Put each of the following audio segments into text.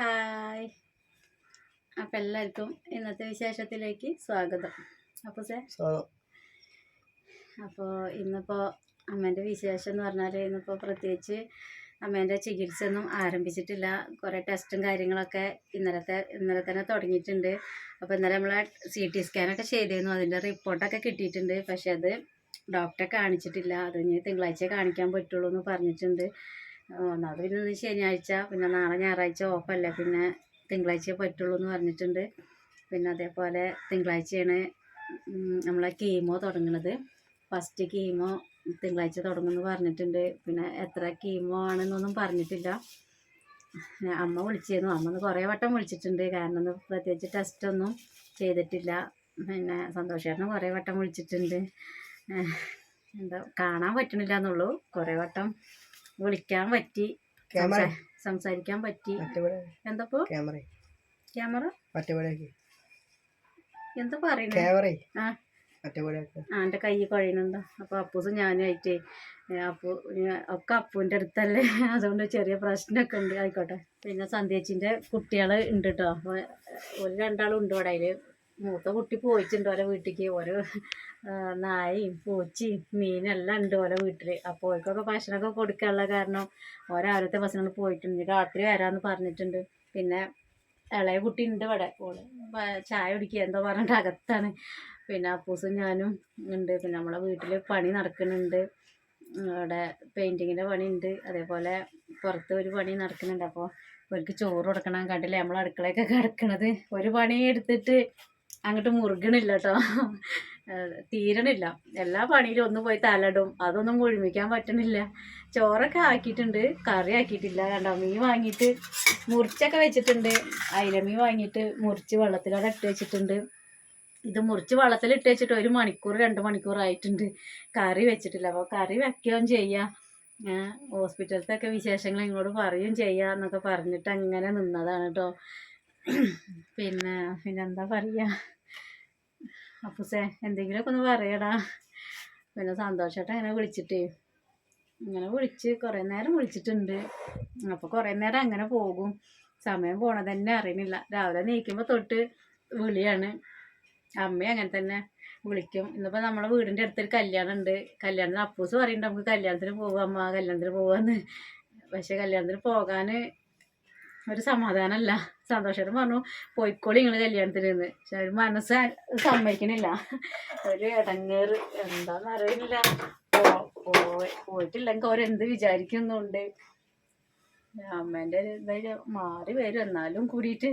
Hi. അപ്പം എല്ലാവർക്കും ഇന്നത്തെ വിശേഷത്തിലേക്ക് സ്വാഗതം. അപ്പോൾ സേ അപ്പോൾ ഇന്നിപ്പോൾ അമ്മേന്റെ വിശേഷം എന്ന് പറഞ്ഞാൽ ഇന്നിപ്പോൾ പ്രത്യേകിച്ച് അമ്മേന്റെ ചികിത്സ ഒന്നും ആരംഭിച്ചിട്ടില്ല. കുറേ ടെസ്റ്റും കാര്യങ്ങളൊക്കെ ഇന്നലത്തെ ഇന്നലെ തന്നെ തുടങ്ങിയിട്ടുണ്ട്. അപ്പോൾ ഇന്നലെ നമ്മൾ സി ടി സ്കാനൊക്കെ ചെയ്തിരുന്നു. അതിന്റെ റിപ്പോർട്ടൊക്കെ കിട്ടിയിട്ടുണ്ട്. പക്ഷേ അത് ഡോക്ടറെ കാണിച്ചിട്ടില്ല. അത് ഇനി തിങ്കളാഴ്ച കാണിക്കാൻ പറ്റുള്ളൂ എന്ന് പറഞ്ഞിട്ടുണ്ട്. ഒന്നാമത് പിന്നെ ഇന്ന് ശനിയാഴ്ച പിന്നെ നാളെ ഞായറാഴ്ച ഓഫല്ലേ പിന്നെ തിങ്കളാഴ്ച പറ്റുള്ളൂ എന്ന് പറഞ്ഞിട്ടുണ്ട്. പിന്നെ അതേപോലെ തിങ്കളാഴ്ചയാണ് നമ്മളെ കീമോ തുടങ്ങുന്നത് ഫസ്റ്റ് കീമോ തിങ്കളാഴ്ച തുടങ്ങുമെന്ന് പറഞ്ഞിട്ടുണ്ട്. പിന്നെ എത്ര കീമോ ആണെന്നൊന്നും പറഞ്ഞിട്ടില്ല. അമ്മ വിളിച്ചിരുന്നു. അമ്മ ഒന്ന് കുറേ വട്ടം വിളിച്ചിട്ടുണ്ട്. കാരണം ഒന്ന് പ്രത്യേകിച്ച് ടെസ്റ്റൊന്നും ചെയ്തിട്ടില്ല. പിന്നെ സന്തോഷമായിരുന്നു കുറേ വട്ടം വിളിച്ചിട്ടുണ്ട്. എന്താ കാണാൻ പറ്റണില്ല എന്നുള്ളൂ കുറേ വട്ടം വിളിക്കാൻ പറ്റി. സംസാരിക്കാൻ പറ്റി. എന്തപ്പോ? ക്യാമറ. എന്താ ആ. ആ എന്റെ കൈ കുഴയുന്നുണ്ടോ? അപ്പൊ അപ്പൂസും ഞാനായിട്ടേ അപ്പു ഒക്കെ അപ്പൂന്റെ അടുത്തല്ലേ. അതുകൊണ്ട് ചെറിയ പ്രശ്നമൊക്കെ ഉണ്ട്. ആയിക്കോട്ടെ. പിന്നെ സന്ധ്യച്ചിന്റെ കുട്ടികൾ ഉണ്ട് കേട്ടോ അപ്പൊ ഒരു രണ്ടാളും ഉണ്ട് ഇവിടെ അതിൽ മൂത്ത കുട്ടി പോയിട്ടുണ്ട് ഓരോ വീട്ടിലേക്ക് ഓരോ നായയും പൂച്ചയും മീനെല്ലാം ഉണ്ട് ഓരോ വീട്ടിൽ അപ്പോൾ ഓർക്കൊക്കെ ഭക്ഷണമൊക്കെ കൊടുക്കാനുള്ള കാരണം ഓരോ ഭക്ഷണം പോയിട്ടുണ്ട്. രാത്രി വരാമെന്ന് പറഞ്ഞിട്ടുണ്ട്. പിന്നെ ഇളയ കുട്ടി ഉണ്ട് ഇവിടെ. ഓൾ ചായ കുടിക്കുക എന്തോ പറഞ്ഞിട്ട് അകത്താണ്. പിന്നെ അപ്പൂസും ഞാനും ഉണ്ട്. പിന്നെ നമ്മളെ വീട്ടിൽ പണി നടക്കുന്നുണ്ട്. അവിടെ പണി ഉണ്ട്. അതേപോലെ പുറത്ത് ഒരു പണി നടക്കുന്നുണ്ട്. അപ്പോൾ അവർക്ക് ചോറ് കൊടുക്കണം. കണ്ടില്ലേ? നമ്മൾ അടുക്കളയൊക്കെ കിടക്കണത്. ഒരു പണി എടുത്തിട്ട് അങ്ങോട്ട് മുറുകണില്ല കേട്ടോ തീരണില്ല. എല്ലാ പണിയിലും ഒന്ന് പോയി തലടും. അതൊന്നും മുഴുമിക്കാൻ പറ്റണില്ല. ചോറൊക്കെ ആക്കിയിട്ടുണ്ട്. കറി ആക്കിയിട്ടില്ല. കണ്ടോ മീൻ വാങ്ങിയിട്ട് മുറിച്ചൊക്കെ വെച്ചിട്ടുണ്ട്. അയിലമീൻ വാങ്ങിയിട്ട് മുറിച്ച് വെള്ളത്തിലവിടെ ഇട്ട് വെച്ചിട്ടുണ്ട്. ഇത് മുറിച്ച് വെള്ളത്തിൽ ഇട്ട് വെച്ചിട്ട് ഒരു മണിക്കൂർ രണ്ട് മണിക്കൂർ ആയിട്ടുണ്ട്. കറി വെച്ചിട്ടില്ല. അപ്പോൾ കറി വെക്കുകയും ചെയ്യാം. ഹോസ്പിറ്റലത്തൊക്കെ വിശേഷങ്ങൾ ഇങ്ങോട്ട് പറയുകയും ചെയ്യാം എന്നൊക്കെ പറഞ്ഞിട്ട് അങ്ങനെ നിന്നതാണ് കേട്ടോ പിന്നെ പിന്നെ എന്താ പറയുക അപ്പൂസേ എന്തെങ്കിലുമൊക്കെ ഒന്ന് പറയടാ. പിന്നെ സന്തോഷമായിട്ട് അങ്ങനെ വിളിച്ചിട്ടേ. അങ്ങനെ വിളിച്ച് കുറേ നേരം വിളിച്ചിട്ടുണ്ട്. അപ്പോൾ കുറേ നേരം അങ്ങനെ പോകും. സമയം പോണത് തന്നെ അറിയണില്ല രാവിലെ നീക്കുമ്പോൾ തൊട്ട് വിളിയാണ്. അമ്മയും അങ്ങനെ തന്നെ വിളിക്കും. ഇന്നിപ്പോൾ നമ്മളെ വീടിന്റെ അടുത്തൊരു കല്യാണം ഉണ്ട് കല്യാണത്തിന് അപ്പൂസ് പറയുന്നുണ്ട് നമുക്ക് കല്യാണത്തിന് പോവാം അമ്മ കല്യാണത്തിന് പോവാന്ന്. പക്ഷെ കല്യാണത്തിന് പോകാൻ ഒരു സമാധാനമല്ല സന്തോഷം പറഞ്ഞു പോയിക്കോളി നിങ്ങൾ കല്യാണത്തിന് എന്ന് പക്ഷെ ഒരു മനസ്സ് സമ്മതിക്കണില്ല. ഒരു ഇടങ്ങേറ് എന്താന്ന് അറിയില്ല. പോയിട്ടില്ലെങ്കിൽ അവരെന്ത് വിചാരിക്കുന്നുണ്ട്? അമ്മേന്റെ എന്തായാലും മാറി വരും. എന്നാലും കൂടിയിട്ട്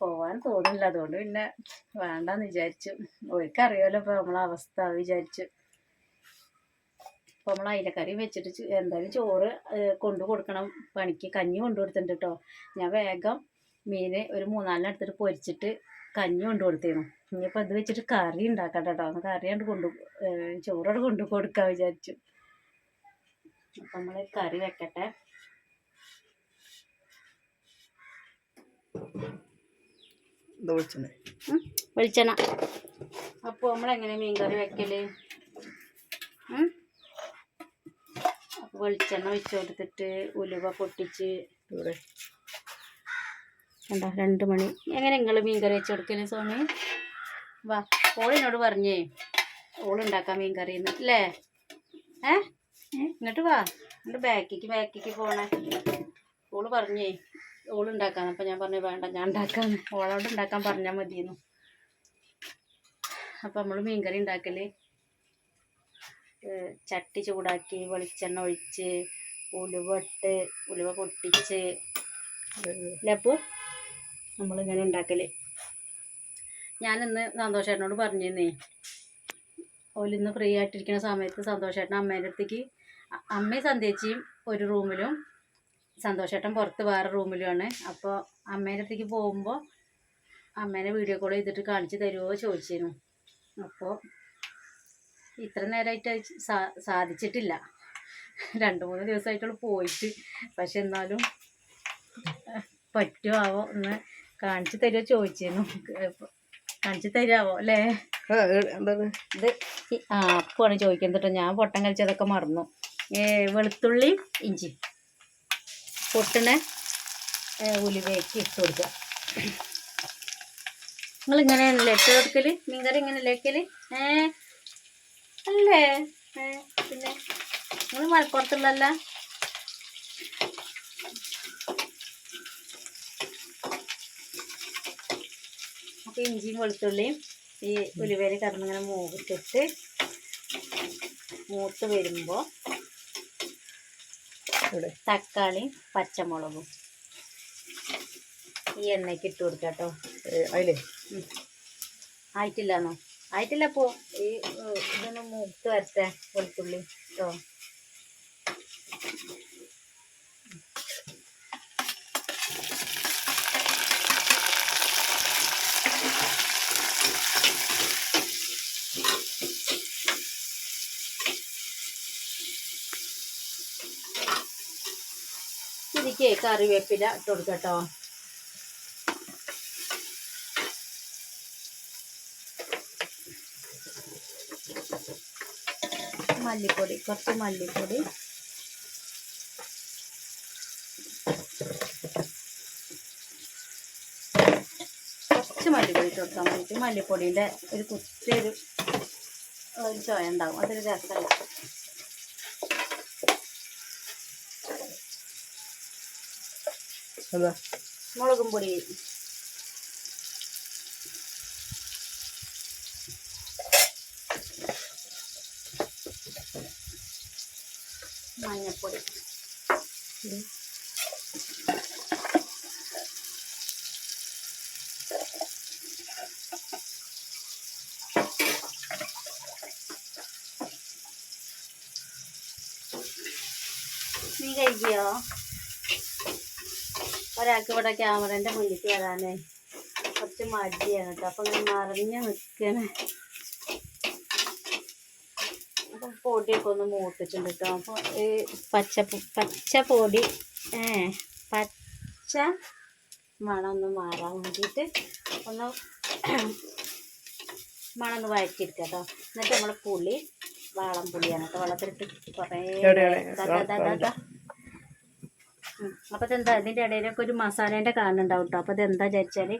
പോവാൻ തോന്നില്ല അതുകൊണ്ട് പിന്നെ വേണ്ടെന്ന് വിചാരിച്ചു. ഓർക്കറിയാലോ ഇപ്പൊ നമ്മളെ അവസ്ഥ വിചാരിച്ചു. ഇപ്പൊ നമ്മൾ അയിലക്കറി വെച്ചിട്ട് എന്തായാലും ചോറ് കൊണ്ടു കൊടുക്കണം. പണിക്ക് കഞ്ഞി കൊണ്ടു കൊടുത്തിട്ടുണ്ട് കേട്ടോ ഞാൻ വേഗം മീൻ ഒരു മൂന്നാലിന് എടുത്തിട്ട് പൊരിച്ചിട്ട് കഞ്ഞി കൊണ്ടു കൊടുത്തിരുന്നു ഇനിയിപ്പോൾ അത് വെച്ചിട്ട് കറി ഉണ്ടാക്കട്ടെ കേട്ടോ ഒന്ന് കറി കൊണ്ട് കൊണ്ടു ചോറോട് കൊണ്ടു കൊടുക്കാൻ വിചാരിച്ചു. അപ്പം നമ്മൾ കറി വെക്കട്ടെ. വെളിച്ചെണ്ണ. അപ്പോൾ നമ്മളെങ്ങനെ മീൻ കറി വെക്കൽ ഉം? അപ്പോൾ വെളിച്ചെണ്ണ ഒഴിച്ചു കൊടുത്തിട്ട് ഉലുവ പൊട്ടിച്ച് കണ്ടോ രണ്ട് മണി. എങ്ങനെ നിങ്ങൾ മീൻകറി വെച്ച് കൊടുക്കൽ സോമി വാ ഓളിനോട് പറഞ്ഞേ ഓളുണ്ടാക്കാം മീൻ കറി എന്ന് അല്ലേ ഏ ഇങ്ങോട്ട് വാ. എന്നിട്ട് ബാക്കിക്ക് ബാക്കിക്ക് പോണേ. ഓൾ പറഞ്ഞേ ഓളുണ്ടാക്കാന്ന് അപ്പം ഞാൻ പറഞ്ഞു വേണ്ട ഞാൻ ഉണ്ടാക്കാന്ന്. ഓളോട് ഉണ്ടാക്കാൻ പറഞ്ഞാൽ മതിയെന്നു. അപ്പം നമ്മൾ മീൻകറി ഉണ്ടാക്കൽ ചട്ടി ചൂടാക്കി വെളിച്ചെണ്ണ ഒഴിച്ച് ഉലുവ ഇട്ട് ഉലുവ പൊട്ടിച്ച് അപ്പോൾ നമ്മളിങ്ങനെ ഉണ്ടാക്കൽ. ഞാനിന്ന് സന്തോഷേട്ടനോട് പറഞ്ഞിരുന്നേ ഓലിന്ന് ഫ്രീ ആയിട്ടിരിക്കുന്ന സമയത്ത് സന്തോഷേട്ടൻ അമ്മേന്റെ അടുത്തേക്ക് അമ്മയും സന്ധ്യച്ചിയും ഒരു റൂമിലും സന്തോഷേട്ടൻ പുറത്ത് വേറെ റൂമിലുമാണ്. അപ്പോൾ അമ്മേന്റെ അടുത്തേക്ക് പോകുമ്പോൾ അമ്മേനെ വീഡിയോ കോൾ ചെയ്തിട്ട് കാണിച്ച് തരുമോ ചോദിച്ചിരുന്നു. അപ്പോൾ ഇത്ര നേരമായിട്ട് സാ സാധിച്ചിട്ടില്ല. രണ്ട് മൂന്ന് ദിവസമായിട്ടുള്ള പോയിട്ട്. പക്ഷെ എന്നാലും പറ്റുമാവോ ഒന്ന് കാണിച്ച് തരുമോ ചോദിച്ചിരുന്നു. കാണിച്ചു കാണിച്ച് തരാവോ അല്ലേ? ഇത് ആ അപ്പമാണ് ചോദിക്കുന്നത് കേട്ടോ. ഞാൻ പൊട്ടം കഴിച്ചതൊക്കെ മറന്നു. വെളുത്തുള്ളി ഇഞ്ചി. പൊട്ടണ ഉലുവയ്ക്ക് ഇട്ട് കൊടുക്കുക. നിങ്ങൾ ഇങ്ങനെയല്ലേ ഇട്ട് കൊടുക്കൽ? മീൻകറി ഇങ്ങനെ വെക്കൽ? ഏ അല്ലേ? പിന്നെ നിങ്ങൾ മലപ്പുറത്തുള്ളല്ല അപ്പോൾ ഇഞ്ചിയും വെളുത്തുള്ളിയും ഈ ഉലുവയിൽ കടന്നിങ്ങനെ മൂത്തിട്ട് മൂത്ത് വരുമ്പോ തക്കാളി തക്കാളിയും പച്ചമുളകും ഈ എണ്ണയ്ക്ക് ഇട്ട് കൊടുക്കാം കേട്ടോ. ആയിട്ടില്ലാന്നോ? ആയിട്ടില്ല പോ. ഈ ഇതൊന്ന് മൂത്ത് വരട്ടെ വെളുത്തുള്ളി. കേട്ടോ ഇതിക്ക് കറിവേപ്പില ഇട്ട് മല്ലിപ്പൊടി കുറച്ച് മല്ലിപ്പൊടി. കുറച്ച് മല്ലിപ്പൊടി ഇട്ട് കൊടുക്കാൻ വേണ്ടിയിട്ട് മല്ലിപ്പൊടീന്റെ ഒരു കുത്തിയൊരു ഒരു ചോയ ഉണ്ടാവും. അതൊരു രസമല്ല. മുളകും പൊടി. മഞ്ഞപ്പൊടി നീ കഴിക്കോ? ഒരാൾക്ക് ഇവിടെ ക്യാമറേന്റെ മുന്നിലേക്ക് വരാനേ കുറച്ച് മടിയാണ് കേട്ടോ. അപ്പം ഇങ്ങനെ മറിഞ്ഞ് നിൽക്കണേ അപ്പം പൊടിയൊക്കെ ഒന്ന് മൂപ്പിച്ചിട്ടുണ്ട് കേട്ടോ അപ്പോൾ ഈ പച്ച പച്ച പൊടി ഏ പച്ച മണമൊന്ന് ഒന്ന് മാറാൻ വേണ്ടിയിട്ട് ഒന്ന് മണമൊന്ന് ഒന്ന് വഴറ്റിയെടുക്കുക കേട്ടോ എന്നിട്ട് നമ്മൾ പുളി വാളം പുളിയാണ് കേട്ടോ വെള്ളത്തിലിട്ട് കുറേ അപ്പോൾ അതെന്താ ഇതെന്താ ഇതിന്റെ ഇടയിലൊക്കെ ഒരു മസാലേന്റെ കാണുന്നുണ്ടാവും കേട്ടോ അപ്പോൾ ഇതെന്താ വിചാരിച്ചാൽ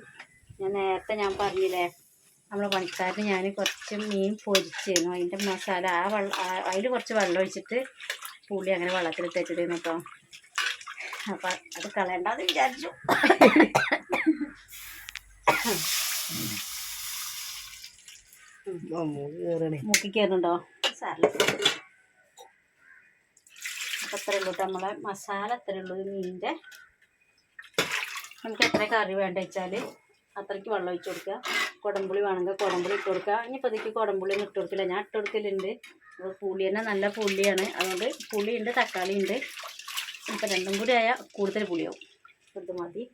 ഞാൻ നേരത്തെ ഞാൻ പറഞ്ഞില്ലേ നമ്മളെ പണിക്കാരന് ഞാൻ കുറച്ച് മീൻ പൊരിച്ചിരുന്നു. അതിന്റെ മസാല ആ വെള്ളം അതിൽ കുറച്ച് വെള്ളം ഒഴിച്ചിട്ട് പുളി അങ്ങനെ വെള്ളത്തിൽ വെച്ചിരുന്നു കേട്ടോ അപ്പം അത് കളയണ്ടെന്ന് വിചാരിച്ചു. മുക്കി കയറുന്നുണ്ടോ സാറില്ല അപ്പം അത്രേ ഉള്ളൂ നമ്മളെ മസാല അത്രേ ഉള്ളൂ. മീനിന്റെ നമുക്ക് എത്ര കറി വേണ്ട വെച്ചാൽ അത്രയ്ക്ക് വെള്ളം ഒഴിച്ച് കൊടുക്കുക. കുടംപുളി വേണമെങ്കിൽ കുടംപുളി ഇട്ട് കൊടുക്കുക. ഇനിയിപ്പോൾ ഇതിക്ക് കുടംപുളി ഒന്നും ഇട്ട് കൊടുക്കില്ല. ഞാൻ ഇട്ട് കൊടുക്കലുണ്ട്. അപ്പോൾ പുളി തന്നെ നല്ല പുളിയാണ്. അതുകൊണ്ട് പുളിയുണ്ട് തക്കാളി ഉണ്ട്. ഇപ്പം രണ്ടും കൂടി ആയാൽ കൂടുതൽ പുളിയാവും. ഇത് മതി.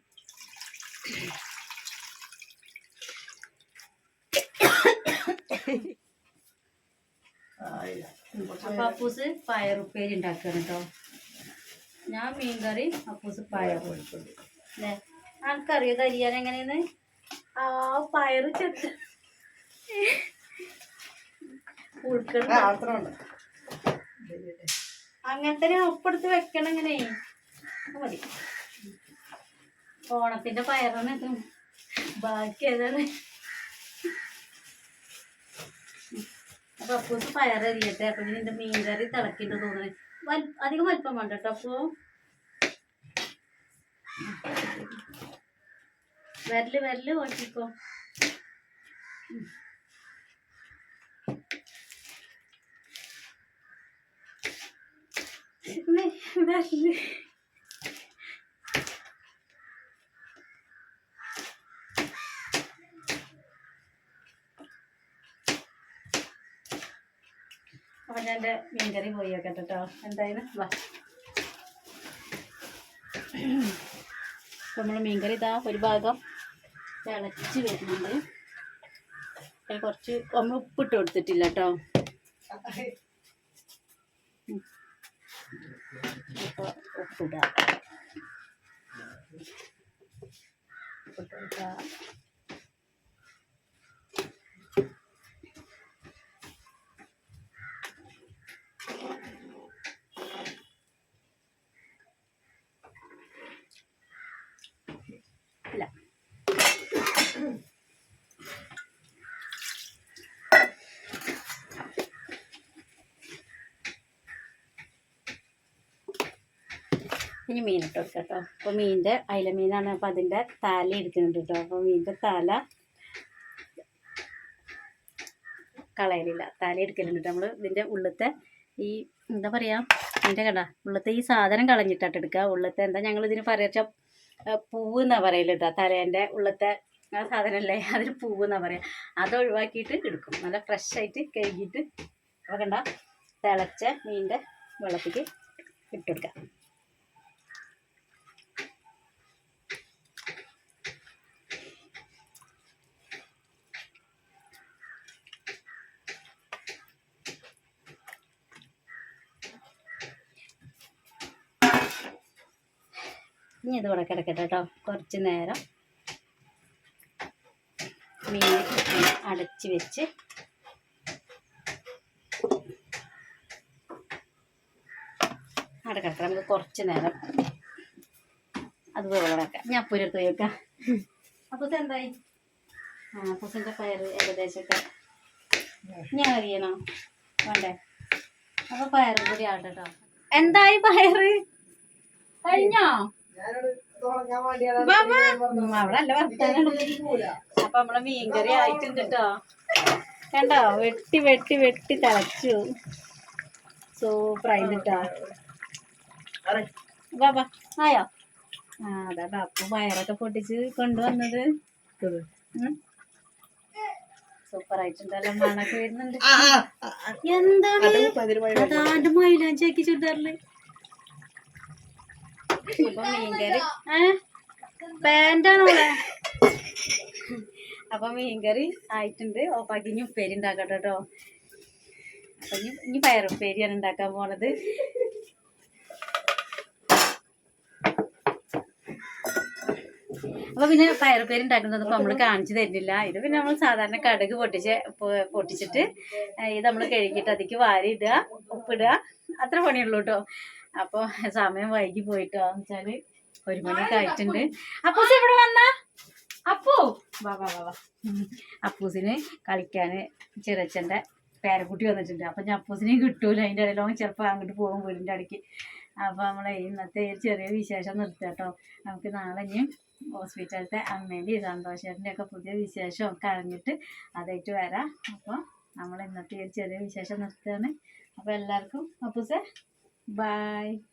അപ്പം അപ്പൂസ് പയറുപ്പേരി ഉണ്ടാക്കുകയാണ് കേട്ടോ ഞാൻ മീൻകറി അപ്പൂസ് പയർ. അല്ലേ? ആൾക്കറിയോ തരിയാൻ എങ്ങനെയെന്ന്? ആ പയറ് ചെത്ത്. അങ്ങനത്തെ ഒപ്പെടുത്ത് വെക്കണം ഇങ്ങനെ. മതി. ഓണത്തിന്റെ പയറാണ് ഇത്. ബാക്കി ഏതാണ്? അപ്പൊ അപ്പൂസ് പയറരിയട്ടെ അപ്പൊ ഇതിന്റെ മീൻകറി തിളക്കിട്ട് തോന്നണേ. അധികം വലിപ്പം വേണ്ട കേട്ടോ അപ്പോ. വരൽ വരൽ ഓട്ടിക്കോ. വരൽ. അപ്പൊ ഞാൻ എന്റെ മീൻകറി പോയി വെക്കട്ടെ കേട്ടോ എന്തായാലും വാ. നമ്മൾ മീൻകറി ഇതാ ഒരു ഭാഗം തിളച്ച് വരുന്നുണ്ട്. ഞാൻ കുറച്ച് നമ്മൾ ഉപ്പിട്ട് കൊടുത്തിട്ടില്ല കേട്ടോ അപ്പോൾ ഉപ്പിടുക ഉപ്പിട്ട് കൊടുക്കുക ഇനി മീൻ ഇട്ട് കൊടുക്കാം കേട്ടോ. അപ്പോൾ മീനിന്റെ അയില മീനാണ് അപ്പോൾ അതിന്റെ തല എടുക്കുന്നുണ്ട് കേട്ടോ. അപ്പോൾ മീനിന്റെ തല കളയലില്ല. തല എടുക്കലുണ്ട് നമ്മൾ ഇതിന്റെ ഉള്ളത്തെ ഈ എന്താ പറയുക ഇതിന്റെ കണ്ട? ഉള്ളത്തെ ഈ സാധനം കളഞ്ഞിട്ടാട്ട് എടുക്കുക. ഉള്ളത്തെ എന്താ ഞങ്ങൾ ഇതിന് പറയുക പൂവ് എന്നാ പറയൽ കേട്ടോ. തലേന്റെ ഉള്ളത്തെ ആ സാധനമല്ലേ അതിന് പൂവ് എന്നാ പറയുക അത് ഒഴിവാക്കിയിട്ട് എടുക്കും. നല്ല ഫ്രഷ് ആയിട്ട് കഴുകിയിട്ട് അപ്പോൾ കണ്ട തിളച്ച മീനിന്റെ വെള്ളത്തേക്ക് ഇട്ടുകൊടുക്കാം ഇനി ഇത് ഇവിടെ കിടക്കട്ടെ കേട്ടോ കുറച്ച് നേരം മീൻ അടച്ച് വെച്ച് അടക്കട്ടെ നമുക്ക് കുറച്ച് നേരം അത് കിടക്കാം ഞാൻ അപ്പൂരെടുത്ത് പോയി വെക്കാം എന്തായി? ആ അപ്പൂസിന്റെ പയർ ഏകദേശമൊക്കെ ഞാൻ അറിയണോ വേണ്ടേ? അപ്പോൾ പയറും കൂടി ആവട്ടെ കേട്ടോ എന്തായി പയറ്? കഴിഞ്ഞോ? അപ്പൊ നമ്മളെ മീൻകറി ആയിട്ടുണ്ട് കേട്ടോ കണ്ടോ? വെട്ടി വെട്ടി വെട്ടി തിളച്ചു. സൂപ്പർ ആയിട്ടാ ബാബാ ആയോ? ആ അതാ അപ്പൊ വയറൊക്കെ പൊട്ടിച്ച് കൊണ്ടുവന്നത്. സൂപ്പർ ആയിട്ടുണ്ടല്ലോ മണൊക്കെ വരുന്നുണ്ട്. എന്താണ്? അതാണ്ട് മൈലാഞ്ചാക്കി ചുണ്ടാറിൽ അപ്പൊ മീൻകറി പാന്റാണോ അപ്പൊ മീൻകറി ആയിട്ടുണ്ട്. ഓപ്പാക്കി ഇനി ഉപ്പേരി ഉണ്ടാക്കട്ടെ കേട്ടോ അപ്പൊ ഇനി ഇനി പയറുപ്പേരിയാണ് ഉണ്ടാക്കാൻ പോണത്. അപ്പൊ പിന്നെ പയറുപ്പേരി ഉണ്ടാക്കുന്നത് ഇപ്പൊ നമ്മൾ കാണിച്ചു തരുന്നില്ല. ഇത് പിന്നെ നമ്മൾ സാധാരണ കടുക് പൊട്ടിച്ച് പൊട്ടിച്ചിട്ട് ഇത് നമ്മൾ കഴുകിയിട്ട് അതിക്ക് വാരി ഇടുക ഉപ്പിടുക. അത്ര പണിയുള്ളൂ കേട്ടോ അപ്പൊ സമയം വൈകി പോയിട്ടോ എന്ന് വെച്ചാൽ ഒരു മണിയൊക്കെ ആയിട്ടുണ്ട് അപ്പൂസ് ഇവിടെ വന്ന? അപ്പൂ. വാ വാ വാ. അപ്പൂസിന് കളിക്കാന് ചെറിയച്ഛന്റെ പേരക്കുട്ടി വന്നിട്ടുണ്ട്. അപ്പം ഞാൻ അപ്പൂസിനെയും കിട്ടൂല. അതിന്റെ ഇടയിലോ ചെറുപ്പം അങ്ങോട്ട് പോകും വീടിന്റെ അടുക്ക്. അപ്പോൾ നമ്മളെ ഇന്നത്തെ ചെറിയ വിശേഷം നിർത്തുക കേട്ടോ. നമുക്ക് നാളെ ഇനി ഹോസ്പിറ്റലത്തെ അമ്മേന്റെയും സന്തോഷേട്ടന്റെ ഒക്കെ പുതിയ വിശേഷം ഒക്കെ അറിഞ്ഞിട്ട് അതായിട്ട് വരാം. അപ്പോൾ നമ്മൾ ഇന്നത്തെ ഒരു ചെറിയ വിശേഷം നിർത്തുകയാണ്. അപ്പോൾ എല്ലാവർക്കും അപ്പൂസേ Bye.